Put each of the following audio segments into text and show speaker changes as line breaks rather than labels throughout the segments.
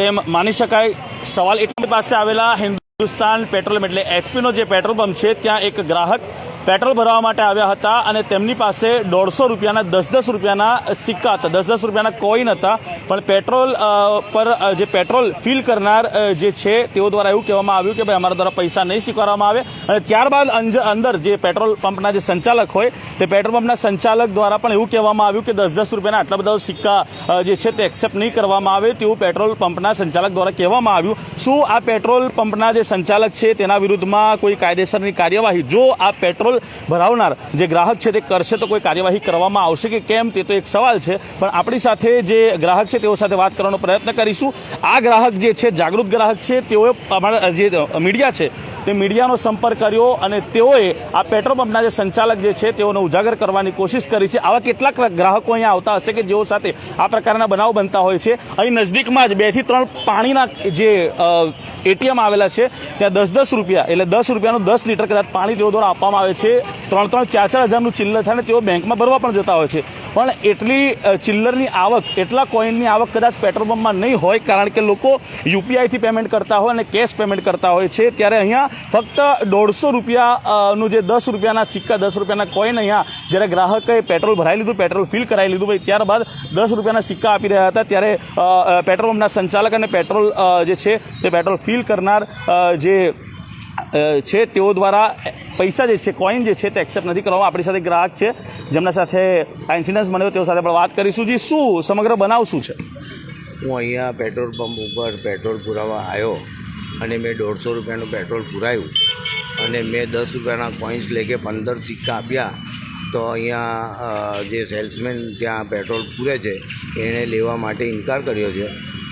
તેમ માની શકાય, સવાલ એટલી પાસે આવેલા હિન્દુસ્તાન પેટ્રોલિયમ એટલે એચપીનો જે પેટ્રોલ પંપ છે, ત્યાં એક ગ્રાહક પેટ્રોલ ભરવા માટે આવ્યા હતા અને તેમની પાસે દોઢસો રૂપિયાના દસ દસ રૂપિયાના સિક્કા હતા. દસ દસ રૂપિયાના કોઈન હતા. પણ પેટ્રોલ પર જે પેટ્રોલ ફિલ કરનાર જે છે, તેઓ દ્વારા એવું કહેવામાં આવ્યું કે ભાઈ અમારા દ્વારા પૈસા નહીં સ્વીકારવામાં આવે. અને ત્યારબાદ અંદર જે પેટ્રોલ પંપના જે સંચાલક હોય, તે પેટ્રોલ પંપના સંચાલક દ્વારા પણ એવું કહેવામાં આવ્યું કે દસ દસ રૂપિયાના આટલા બધા સિક્કા જે છે તે એક્સેપ્ટ નહીં કરવામાં આવે તેવું પેટ્રોલ પંપના સંચાલક દ્વારા કહેવામાં આવ્યું. શું આ પેટ્રોલ પંપના જે સંચાલક છે તેના વિરુદ્ધમાં કોઈ કાયદેસરની કાર્યવાહી? જો આ પેટ્રોલ ભરાવનાર જે ગ્રાહક છે તે કરશે તો કોઈ કાર્યવાહી કરવામાં આવશે કે કેમ તે તો એક સવાલ છે. પણ આપણી સાથે જે ગ્રાહક છે તેઓ સાથે વાત કરવાનો પ્રયત્ન કરીશું. આ ગ્રાહક જે છે, જાગૃત ગ્રાહક છે, તેઓએ અમારા જે મીડિયા છે તે મીડિયાનો સંપર્ક કર્યો અને તેઓએ આ પેટ્રોલ પંપના જે સંચાલક જે છે તેઓને ઉજાગર કરવાની કોશિશ કરી છે. આવા કેટલાક ગ્રાહકો અહીંયા આવતા હશે કે જેઓ સાથે આ પ્રકારના બનાવ બનતા હોય છે. અહીં નજદીકમાં જ બેથી ત્રણ પાણીના જે એટીએમ આવેલા છે, ત્યાં દસ દસ રૂપિયા એટલે દસ રૂપિયાનું દસ લીટર કદાચ પાણી તેઓ દ્વારા આપવામાં આવે છે. ત્રણ ત્રણ ચાર ચાર હજારનું ચિલ્લર થાય ને તેઓ બેંકમાં ભરવા પણ જતા હોય છે. પણ એટલી ચિલ્લરની આવક, એટલા કોઈનની આવક કદાચ પેટ્રોલ પંપમાં નહીં હોય, કારણ કે લોકો યુપીઆઈથી પેમેન્ટ કરતા હોય અને કેશ પેમેન્ટ કરતા હોય છે. ત્યારે અહીંયા ફક્ત દોઢસો રૂપિયાનું જે દસ રૂપિયાના સિક્કા, દસ રૂપિયાના કોઈન અહીંયા જ્યારે ગ્રાહકે પેટ્રોલ ભરાઈ લીધું પેટ્રોલ ફિલ કરાવી લીધું, ભાઈ, ત્યારબાદ દસ રૂપિયાના સિક્કા આપી રહ્યા હતા. ત્યારે પેટ્રોલ પંપના સંચાલક અને પેટ્રોલ જે છે તે પેટ્રોલ ફિલ કરનાર જે છે તેઓ દ્વારા પૈસા જે છે કોઈન જે છે, તે એક્સેપ્ટ નથી કરવામાં આપણી સાથે ગ્રાહક છે, જેમના સાથે આ ઇન્સિડન્સ બન્યો તેઓ સાથે પણ વાત કરીશું જી, શું સમગ્ર બનાવ શું છે?
હું અહીંયા પેટ્રોલ પંપ ઉપર પેટ્રોલ પુરાવા આવ્યો અને મેં દોઢસો રૂપિયાનું પેટ્રોલ પુરાયું અને મેં દસ રૂપિયાના કોઈન્સ લેકે પંદર સિક્કા આપ્યા તો અહીંયા જે સેલ્સમેન ત્યાં પેટ્રોલ પૂરે છે એણે લેવા માટે ઇનકાર કર્યો છે.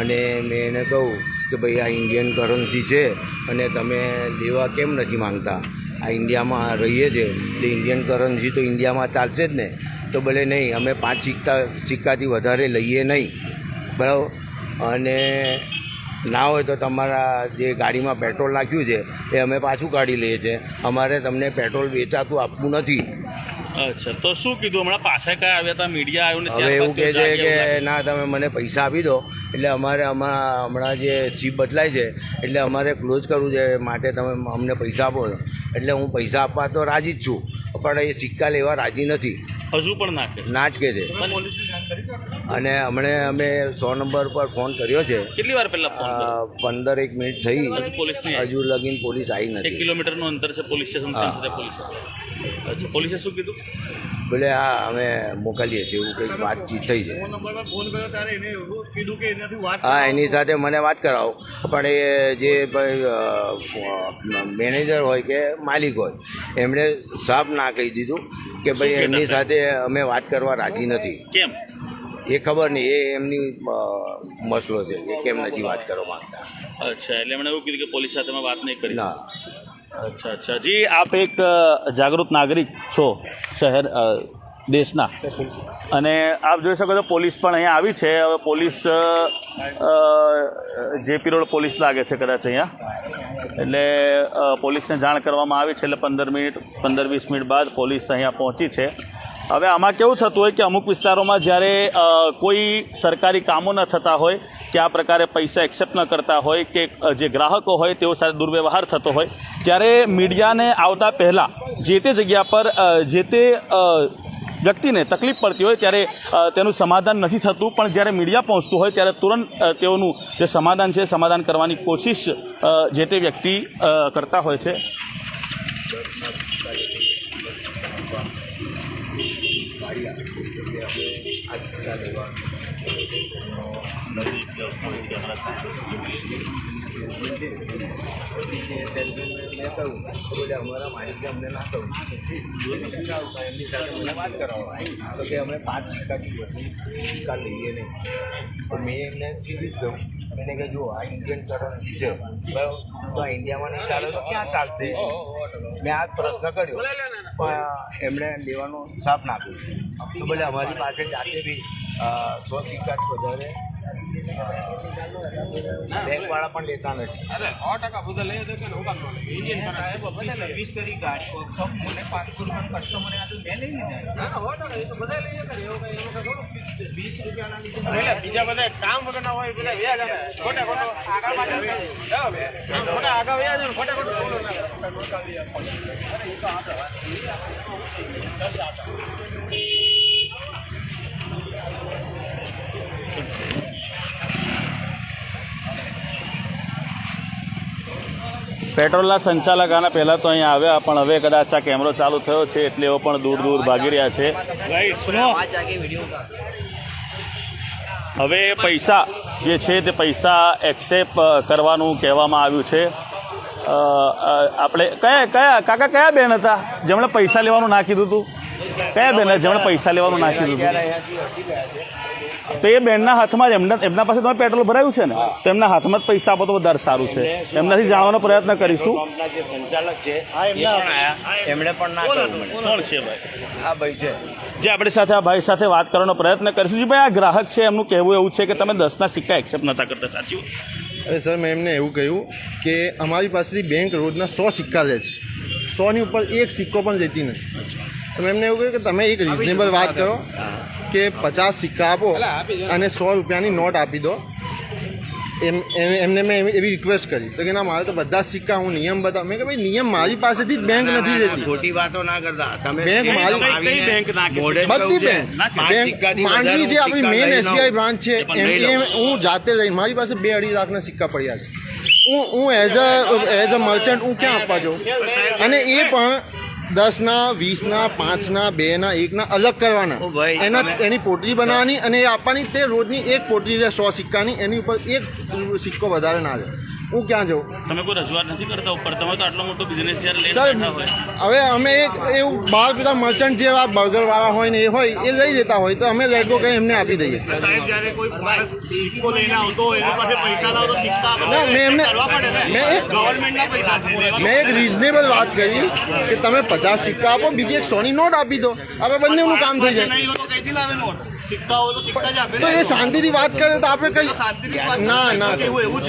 અને મેં એને કહું કે ભાઈ આ ઇન્ડિયન કરન્સી છે અને તમે લેવા કેમ નથી માંગતા? આ ઇન્ડિયામાં રહીએ છીએ. એટલે ઇન્ડિયન કરન્સી તો ઇન્ડિયામાં ચાલશે જ ને. તો ભલે નહીં, અમે પાંચ સિક્કા, સિક્કાથી વધારે લઈએ નહીં. બરાબર? અને ના હોય તો તમારા જે ગાડીમાં પેટ્રોલ નાખ્યું છે, એ અમે પાછું કાઢી લઈએ છીએ. અમારે તમને પેટ્રોલ વેચાતું આપવું નથી.
અચ્છા તો શું કીધું? હમણાં પાછા કયા આવ્યા હતા મીડિયા આવ્યું ને
હવે એવું કહે છે કે ના તમે મને પૈસા આપી દો. એટલે અમારે આમાં હમણાં જે સીપ બદલાય છે એટલે અમારે ક્લોઝ કરવું છે માટે તમે અમને પૈસા આપો એટલે હું પૈસા આપવા તો રાજી જ છું પણ એ સિક્કા લેવા રાજી નથી.
હજુ પણ નાખે
ના જ કે છે. અને હમણે અમે સો નંબર પર ફોન કર્યો છે.
કેટલી વાર પહેલા
પંદર એક મિનિટ થઈ.
હજુ
લગીન પોલીસ આવી નથી.
કિલોમીટરનું અંતર છે પોલીસ સ્ટેશન પોલીસ. અચ્છા પોલીસે શું કીધું?
બોલે હા અમે મોકલીએ છીએ. એવું કંઈક વાતચીત થઈ છે. હા એની સાથે મને વાત કરાવો. પણ એ જે મેનેજર હોય કે માલિક હોય એમણે સાફ ના કહી દીધું કે ભાઈ એમની સાથે અમે વાત કરવા રાજી નથી.
કેમ?
એ ખબર નહીં. એ એમની મસલો છે. કે કેમ નથી વાત કરવા માંગતા?
અચ્છા એટલે એમણે એવું કીધું કે પોલીસ સાથે વાત નહીં કરી.
ના.
અચ્છા અચ્છા. જી, આપ એક જાગૃત નાગરિક છો શહેર દેશના. અને આપ જોઈ શકો છો પોલીસ પણ અહીંયા આવી છે. હવે પોલીસ જેપી રોડ પોલીસ લાગે છે કદાચ અહીંયા. એટલે પોલીસને જાણ કરવામાં આવી છે એટલે પંદર મિનિટ, પંદર વીસ મિનિટ બાદ પોલીસ અહીંયા પહોંચી છે. હવે આમાં કેવું થતું હોય કે અમુક વિસ્તારોમાં જ્યારે કોઈ સરકારી કામો ન થતા હોય, કે આ પ્રકારે પૈસા એક્સેપ્ટ ન કરતા હોય, કે જે ગ્રાહકો હોય તેઓ સાથે દુર્વ્યવહાર થતો હોય, ત્યારે મીડિયાને આવતા પહેલાં જે તે જગ્યા પર જે તે વ્યક્તિને તકલીફ પડતી હોય ત્યારે તેનું સમાધાન નથી થતું. પણ જ્યારે મીડિયા પહોંચતું હોય ત્યારે તુરંત તેઓનું જે સમાધાન છે, સમાધાન કરવાની કોશિશ જે તે વ્યક્તિ કરતા હોય છે.
મેં કહ્યું બોલે અમારા માલિકે અમને ના કહ્યું એમની સાથે મને વાત કરાવવા તો કે અમે પાંચ સિક્કાથી વધુ સિક્કા લઈએ નહીં તો મેં એમને સીધી જ કહ્યું એને કે જો આ ઇન્ડિયન કરન્સી છે બરાબર તો આ ઇન્ડિયામાં નહીં ચાલે તો ક્યાં ચાલશે? મેં આ પ્રશ્ન કર્યો. પણ એમણે લેવાનો સાપ નાખ્યો. તો બોલે અમારી પાસે જાતે બી સો સિક્કા વધારે બેંકવાળા પણ લેતા નથી.
સર્વિસ કરી ગાડી વર્કશોપ મને પાંચસો રૂપિયા કસ્ટમર આપ્યું મેં લઈ લીધા. વીસ રૂપિયાના લીધે
બીજા બધા કામ વગરના હોય બધા વ્યાજ આવે. ખોટા ખોટો આગળ માટે ખોટા આગળ વ્યાજ આવે ખોટા ખોટું બોલો
પેટ્રોલના સંચાલક આના પહેલાં તો અહીંયા આવ્યા, પણ હવે કદાચ આ કેમેરો ચાલુ થયો છે એટલે એઓ પણ દૂર દૂર ભાગી રહ્યા છે. હવે પૈસા જે છે તે પૈસા એક્સેપ્ટ કરવાનું કહેવામાં આવ્યું છે. આપણે કયા કયા, કાકા કયા બેન હતા? જેમણે પૈસા લેવાનું ના કીધું કયા બેન હતા? જેમણે પૈસા લેવાનું ના કીધું હતું તો એ બેનના હાથમાં જ એમના એમના પાસે તમે પેટ્રોલ ભરાયું છે ને તો એમના હાથમાં જ પૈસા આપો તો વધારે સારું છે. એમનાથી જાણવાનો પ્રયત્ન કરીશું.
જે સંચાલક છે એમણે પણ ના
કોણ છે ભાઈ?
આ ભાઈ છે.
જે આપણી સાથે આ ભાઈ સાથે વાત કરવાનો પ્રયત્ન કરીશું. જી ભાઈ આ ગ્રાહક છે એમનું કહેવું એવું છે કે તમે દસના સિક્કા એક્સેપ્ટ નતા કરતા. સાચું
અરે સર મેં એમને એવું કહ્યું કે અમારી પાસેથી બેંક રોજના સો સિક્કા લે છે. સોની ઉપર એક સિક્કો પણ લેતી નથી. તો મેં એમને એવું કહ્યું કે તમે એક રિઝનેબલ વાત કરો. કે પચાસ સિક્કા આપો અને સો રૂપિયાની નોટ આપી દો. એમ એમને મેં એવી એવી રિક્વેસ્ટ કરી. તો કે ના મારે તો બધા જ સિક્કા હું નિયમ બતાવ. મેં કે ભાઈ નિયમ મારી પાસેથી જ બેંક નથી લેતી
ખોટી વાતો ના કરતા. તમે
બેંક મારી-
બેંક ના કે
બધી બેંક બેંક માંડવી જે આપણી મેઇન એસબીઆઈ બ્રાન્ચ છે એમ હું જાતે લઈને મારી પાસે બે અઢી લાખના સિક્કા પડ્યા છે. હું હું as a as a merchant હું ક્યાં આપવા જાઉં? અને એ પણ દસના વીસના પાંચના બેના એકના અલગ કરવાના. એના એની પોટલી બનાવવાની અને એ આપવાની તે રોજની એક પોટલી સો સિક્કાની એની ઉપર એક સિક્કો વધારે ના જાય. હું ક્યાં જાઉં?
તમે કોઈ રજૂઆત નથી કરતા ઉપર? તમે તો આટલો મોટો બિઝનેસ જ્યારે બેઠા હોય.
હવે અમે એક એવું બહાર પેલા મર્ચન્ટ જેવા બર્ગર વાળા હોય ને એ હોય એ લઈ લેતા હોય તો અમે લેટકો કઈ એમને આપી દઈએ.
સાહેબ જ્યારે કોઈ માણસ સિક્કો લઈને આવતો હોય એની પાસે પૈસા લાવો તો સિક્કા
મેં એમને-
કરવા પડે ને.
મેં એક-
ગવર્મેન્ટના પૈસા
મેં એક રીઝનેબલ વાત કરી કે તમે પચાસ સિક્કા આપો બીજી એક સોની નોટ આપી દો. હવે બંનેનું કામ થઈ જાય.
તો
એ શાંતિથી વાત કરે તો આપણે કઈ ના ના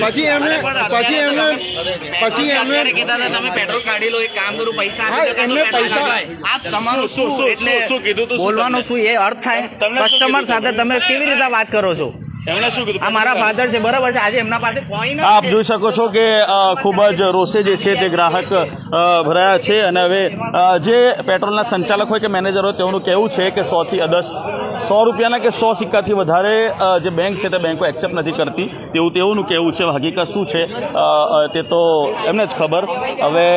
પછી એમને પછી એમને પછી એમને
તમે પેટ્રોલ કાઢી લો એક કામ કરું પૈસા
એમને પૈસા-
આ તમારું
શું-
શું?
શું-
એટલે
શું કીધું શું
બોલવાનું શું એ અર્થ થાય? કસ્ટમર સાથે તમે કેવી રીતે વાત કરો છો?
એમણે શું કીધું?
આ મારા ફાધર છે બરાબર છે. આજે એમના પાસે કોઈન જ
આપ જોઈ શકો છો કે ખૂબ જ રોષે જે છે તે ગ્રાહક ભરાયા છે. અને હવે જે પેટ્રોલના સંચાલક હોય કે મેનેજર હોય તેઓનું કહેવું છે કે સોથી દસ સો રૂપિયાના કે સો સિક્કાથી વધારે જે બેંક છે તે બેંકો એક્સેપ્ટ નથી કરતી. તેવું તેઓનું કહેવું છે. હકીકત શું છે? તે તો એમને જ ખબર. હવે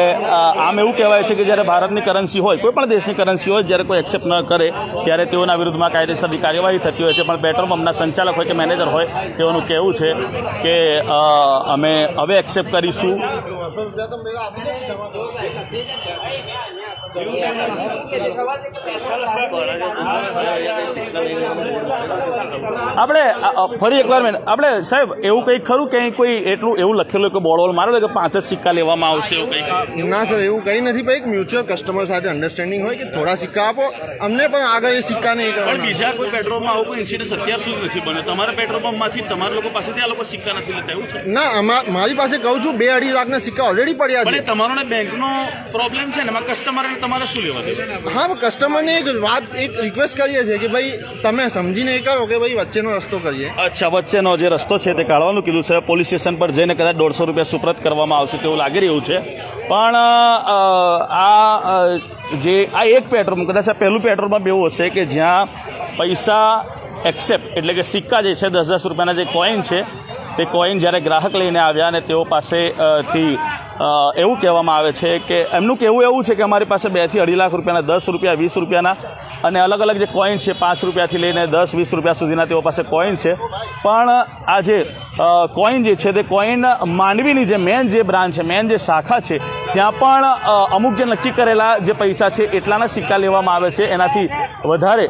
આમ એવું કહેવાય છે કે જ્યારે ભારતની કરન્સી હોય કોઈ પણ દેશની કરન્સી હોય જ્યારે કોઈ એક્સેપ્ટ ન કરે ત્યારે તેઓના વિરુદ્ધમાં કાયદેસરની કાર્યવાહી થતી હોય છે. પણ પેટ્રોલ પંપના સંચાલક હોય કે મેનેજર હોય તેઓનું કહેવું છે કે અમે હવે એક્સેપ્ટ કરીશું. આપણે ફરી એકવાર મેં આપણે સાહેબ એવું કંઈક ખરું કે કોઈ એટલું એવું લખેલું કે બોર્ડ વોલ મારેલો કે પાંચ જ સિક્કા લેવામાં આવશે એવું કંઈક
ના સર એવું કંઈ નથી ભાઈ મ્યુચ્યુઅલ કસ્ટમર સાથે અન્ડરસ્ટેન્ડિંગ હોય કે થોડા સિક્કા આપો. અમને પણ આગળ એ સિક્કા નહીં
બીજા કોઈ પેટ્રોલમાં આવું કોઈ ઇન્સિડન્સ અત્યાર સુધી નથી બન્યો. તમારા પેટ્રોલ પંપમાંથી તમારા લોકો પાસેથી આ લોકો સિક્કા નથી લેતા એવું છે?
ના અમા- મારી પાસે કહું છું બે અઢી લાખના સિક્કા ઓલરેડી પડ્યા છે.
તમારો ને બેંકનો પ્રોબ્લેમ છે ને એમાં કસ્ટમરને તમારે શું લેવા દેવું?
હા કસ્ટમરને એક વાત એક રિક્વેસ્ટ કરીએ છીએ કે ભાઈ તમે સમજીને એ કરો કે ભાઈ વચ્ચેનો રસ્તો કરીએ.
અચ્છા વચ્ચેનો જે રસ્તો છે તે કાઢવાનું કીધું છે. પોલીસ સ્ટેશન પર જઈને કદાચ દોઢસો રૂપિયા સુપ્રત કરવામાં આવશે તેવું લાગી રહ્યું છે. પણ આ જે આ એક પેટ્રોલ કદાચ આ પહેલું પેટ્રોલમાં પંપ એવું હશે કે જ્યાં પૈસા એક્સેપ્ટ એટલે કે સિક્કા જે છે દસ દસ રૂપિયાના જે કોઈન છે તે કોઈન જ્યારે ગ્રાહક લઈને આવ્યા અને તેઓ પાસે થી એવું કહેવામાં આવે છે કે એમનું કહેવું એવું છે કે અમારી પાસે બેથી અઢી લાખ રૂપિયાના, દસ રૂપિયા, વીસ રૂપિયાના અને અલગ અલગ જે કોઈન છે, પાંચ રૂપિયાથી લઈને દસ, વીસ રૂપિયા સુધીના તેઓ પાસે કોઈન છે. પણ આ જે કોઈન જે છે, તે કોઈન માંડવીની જે મેન જે બ્રાન્ચ છે મેન જે શાખા છે, ત્યાં પણ અમુક જે નક્કી કરેલા જે પૈસા છે, એટલાના સિક્કા લેવામાં આવે છે. એનાથી વધારે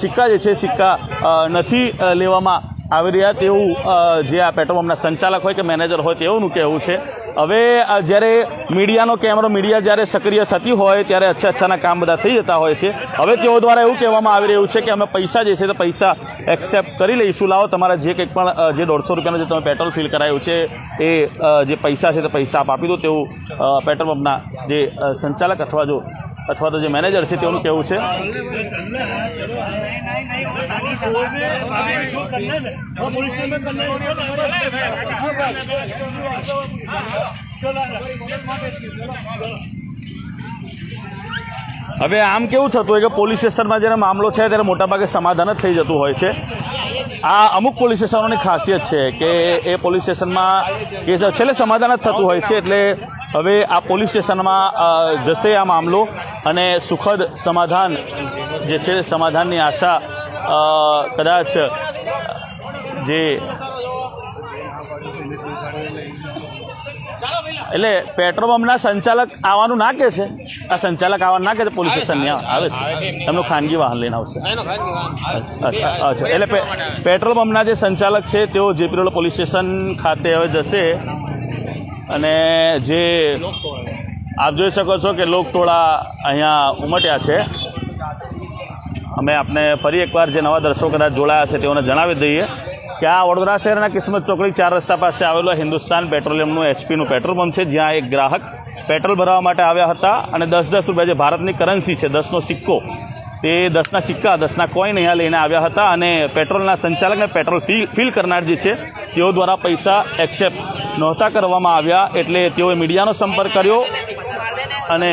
સિક્કા જે છે, સિક્કા નથી લેવામાં આવી રહ્યા તેવું જે આ પેટ્રોલ પંપના સંચાલક હોય કે મેનેજર હોય તેઓનું કહેવું છે. હવે જ્યારે મીડિયાનો કેમેરો, મીડિયા જ્યારે સક્રિય થતી હોય, ત્યારે અચ્છા અચ્છાના કામ બધા થઈ જતા હોય છે. હવે તેઓ દ્વારા એવું કહેવામાં આવી રહ્યું છે કે અમે પૈસા જે છે તે પૈસા એક્સેપ્ટ કરી લઈશું. લાવો, તમારા જે કંઈક પણ જે દોઢસો રૂપિયાનું જે તમે પેટ્રોલ ફિલ કરાયું છે, એ જે પૈસા છે તે પૈસા આપ આપી દો. તેવું પેટ્રોલ પંપના જે સંચાલક અથવા જો અથવા તો જે મેનેજર છે તેઓનું કહેવું છે? હવે આમ કેવું થતું હોય કે પોલીસ સ્ટેશનમાં જ્યારે મામલો છે, ત્યારે મોટાભાગે સમાધાન જ થઈ જતું હોય છે. આ અમુક પોલીસ સ્ટેશનોની ખાસિયત છે કે એ પોલીસ સ્ટેશનમાં કેસ છેલ્લે સમાધાન જ થતું હોય છે એટલે હવે આ પોલીસ સ્ટેશનમાં જશે આ મામલો અને સુખદ સમાધાન, જે છે, સમાધાનની આશા કદાચ, જે એટલે પેટ્રોલ પંપના સંચાલક આવવાનું ના કે છે. આ સંચાલક આવવાનું ના કે છે પોલીસ સ્ટેશન આવે છે એમનું ખાનગી વાહન લઈને આવશે. અચ્છા અચ્છા. એટલે પેટ્રોલ પંપના જે સંચાલક છે તેઓ જેપી રોડ પોલીસ સ્ટેશન ખાતે હવે જશે. અને જે આપ જોઈ શકો છો કે લોકટોળા અહીંયા ઉમટ્યા છે. અમે આપને ફરી એકવાર જે નવા દર્શકો કદાચ જોડાયા છે તેઓને જણાવી દઈએ. કે આ વડોદરા શહેરના કિસ્મત ચોકડી ચાર રસ્તા પાસે આવેલો હિન્દુસ્તાન પેટ્રોલિયમનું એચપીનું પેટ્રોલ પંપ છે, જ્યાં એક ગ્રાહક પેટ્રોલ ભરવા માટે આવ્યા હતા અને દસ દસ રૂપિયા જે ભારતની કરન્સી છે, દસનો સિક્કો, તે દસના સિક્કા, દસના કોઈન અહીંયા લઈને આવ્યા હતા અને પેટ્રોલના સંચાલકને પેટ્રોલ ફિલ ફિલ કરનાર જે છે, તેઓ દ્વારા પૈસા એક્સેપ્ટ નહોતા કરવામાં આવ્યા એટલે તેઓએ મીડિયાનો સંપર્ક કર્યો અને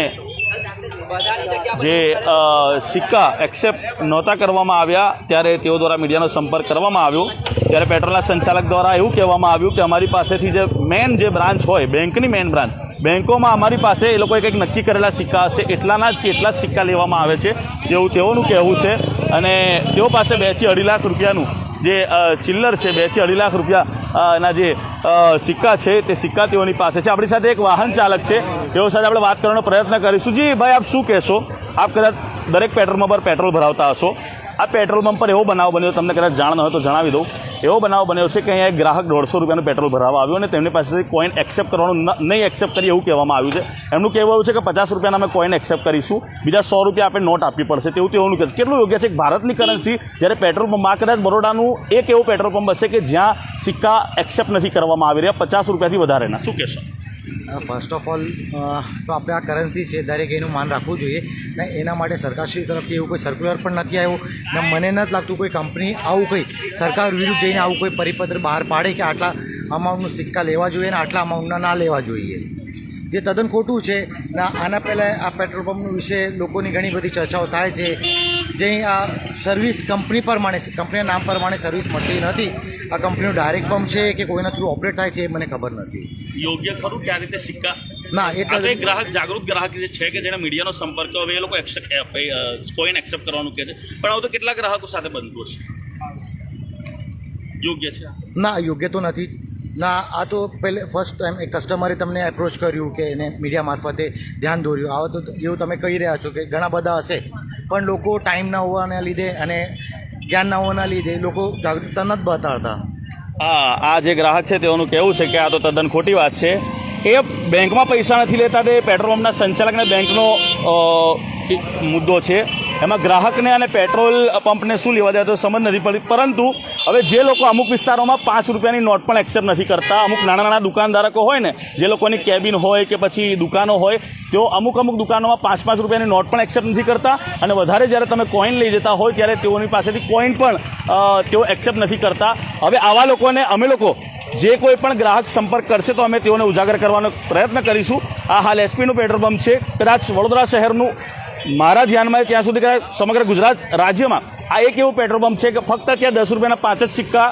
જે સિક્કા એક્સેપ્ટ નહોતા કરવામાં આવ્યા, ત્યારે તેઓ દ્વારા મીડિયાનો સંપર્ક કરવામાં આવ્યો. ત્યારે પેટ્રોલના સંચાલક દ્વારા એવું કહેવામાં આવ્યું કે અમારી પાસેથી જે મેન જે બ્રાન્ચ હોય, બેંકની મેન બ્રાન્ચ બેંકોમાં અમારી પાસે એ લોકોએ કંઈક નક્કી કરેલા સિક્કા હશે, એટલાના જ કે એટલા જ સિક્કા લેવામાં આવે છે તેવું તેઓનું કહેવું છે. અને તેઓ પાસે બેથી અઢી લાખ રૂપિયાનું જે ચિલ્લર છે બેથી અઢી લાખ રૂપિયા એના જે સિક્કા છે, તે સિક્કા તેઓની પાસે છે. આપણી સાથે એક વાહન ચાલક છે, તેઓ સાથે આપણે વાત કરવાનો પ્રયત્ન કરીશું. જી ભાઈ, આપ શું કહેશો? આપ કદાચ દરેક પેટ્રોલ પર પેટ્રોલ ભરાવતા હશો. આ પેટ્રોલ પંપ પર એવો બનાવ બન્યો, તમને કદાચ જાણ ન હોય તો જણાવી દઉં. એવો બનાવ બન્યો છે કે અહીંયા એક ગ્રાહક દોઢસો રૂપિયાનું પેટ્રોલ ભરાવવા આવ્યો અને તેમની પાસેથી કોઈન એક્સેપ્ટ કરવાનું નહીં એક્સેપ્ટ કરી એવું કહેવામાં આવ્યું છે. એમનું કહેવું એવું છે કે પચાસ રૂપિયાના અમે કોઈન એક્સેપ્ટ કરીશું. બીજા સો રૂપિયા આપણે નોટ આપવી પડશે, તેવું તેઓનું કહે છે. કેટલું યોગ્ય છે કે ભારતની કરન્સી જ્યારે પેટ્રોલ પંપ, આ કદાચ બરોડાનું એક એવું પેટ્રોલ પંપ હશે કે જ્યાં સિક્કા એક્સેપ્ટ નથી કરવામાં આવી રહ્યા, પચાસ રૂપિયાથી વધારેના શું કહેશો?
ફર્સ્ટ ઓફ ઓલ તો આપણે આ કરન્સી છે, દરેક એનું માન રાખવું જોઈએ. ને એના માટે સરકારશ્રી તરફથી એવું કોઈ સર્ક્યુલર પણ નથી આવ્યું. ને મને નથી લાગતું કોઈ કંપની આવું કંઈ સરકાર વિરુદ્ધ જઈને આવું કોઈ પરિપત્ર બહાર પાડે કે આટલા અમાઉન્ટનું સિક્કા લેવા જોઈએ ને આટલા અમાઉન્ટના ના લેવા જોઈએ. જે તદ્દન ખોટું છે, ને આના પહેલાં આ પેટ્રોલ પંપનું વિશે લોકોની ઘણી બધી ચર્ચાઓ થાય છે. જે આ સર્વિસ કંપની પ્રમાણે કંપનીના નામ પ્રમાણે સર્વિસ મળતી નથી. આ કંપનીનું ડાયરેક્ટ પંપ છે કે કોઈના થ્રુ ઓપરેટ થાય છે એ મને ખબર નથી.
યોગ્ય ખરું કે આ રીતે સિક્કા?
ના એ
તો ગ્રાહક જાગૃત ગ્રાહક જે છે કે જેને મીડિયાનો સંપર્ક હવે એ લોકો કોઈન એક્સેપ્ટ કરવાનું કહે છે. પણ આવું તો કેટલા ગ્રાહકો સાથે બનતું હશે? યોગ્ય છે?
ના યોગ્ય તો નથી. ના આ તો પહેલે ફર્સ્ટ ટાઈમ એક કસ્ટમરે તમને એપ્રોચ કર્યું કે એને મીડિયા મારફતે ધ્યાન દોર્યું. આવા તો એવું તમે કહી રહ્યા છો કે ઘણા બધા હશે. પણ લોકો ટાઈમ ના હોવાના લીધે અને જ્ઞાન ના હોવાના લીધે લોકો જાગૃતતા નથી બતાડતા.
હા, આ જે ગ્રાહક છે તેઓનું કહેવું છે કે આ તો તદ્દન ખોટી વાત છે. એ બેંકમાં પૈસા નથી લેતા, તે પેટ્રોલ પંપના સંચાલકને બેંકનો મુદ્દો છે. એમાં ગ્રાહકને અને પેટ્રોલ પંપને શું લેવા દેવા તો સમજ નથી પડી. પરંતુ હવે જે લોકો અમુક વિસ્તારોમાં પાંચ રૂપિયાની નોટ પણ એક્સેપ્ટ નથી કરતા, અમુક નાના નાના દુકાનધારકો હોય ને, જે લોકોની કેબિન હોય કે પછી દુકાનો હોય, તેઓ અમુક અમુક દુકાનોમાં પાંચ પાંચ રૂપિયાની નોટ પણ એક્સેપ્ટ નથી કરતા અને વધારે જ્યારે તમે કોઈન લઈ જતા હોય ત્યારે તેઓની પાસેથી કોઈન પણ તેઓ એક્સેપ્ટ નથી કરતા. હવે આવા લોકોને અમે લોકો જે કોઈ પણ ગ્રાહક સંપર્ક કરશે તો અમે તેઓને ઉજાગર કરવાનો પ્રયત્ન કરીશું. આ હાલ એસપીનું પેટ્રોલ પંપ છે. કદાચ વડોદરા શહેરનું મારા ધ્યાનમાં ત્યાં સુધી સમગ્ર ગુજરાત રાજ્યમાં આ એક એવું પેટ્રોલ પંપ છે કે ફક્ત ત્યાં દસ રૂપિયાના પાંચ જ સિક્કા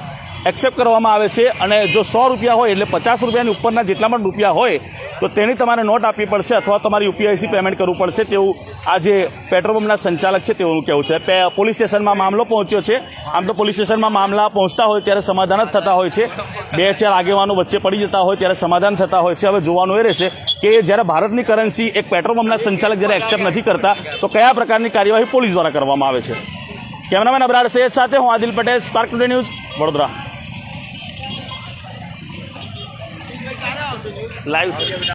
એક્સેપ્ટ કરવામાં આવે છે અને જો સો રૂપિયા હોય એટલે પચાસ રૂપિયાની ઉપરના જેટલા પણ રૂપિયા હોય, તો તેની તમારે નોટ આપવી પડશે અથવા તમારી યુપીઆઈસી પેમેન્ટ કરવું પડશે તેવું આ જે પેટ્રોલ પંપના સંચાલક છે તેવું કહેવું છે. પોલીસ સ્ટેશનમાં મામલો પહોંચ્યો છે. આમ તો પોલીસ સ્ટેશનમાં મામલા પહોંચતા હોય ત્યારે સમાધાન જ થતા હોય છે. બે ચાર આગેવાનો વચ્ચે પડી જતા હોય ત્યારે સમાધાન થતા હોય છે. હવે જોવાનું એ રહેશે કે જ્યારે ભારતની કરન્સી એક પેટ્રોલ પંપના સંચાલક જ્યારે એક્સેપ્ટ નથી કરતા, તો કયા પ્રકારની કાર્યવાહી પોલીસ દ્વારા કરવામાં આવે છે? કેમેરામેન અબરાડ સૈયદ સાથે હું Adil Patel, Spark Today News Vadodara. Live છે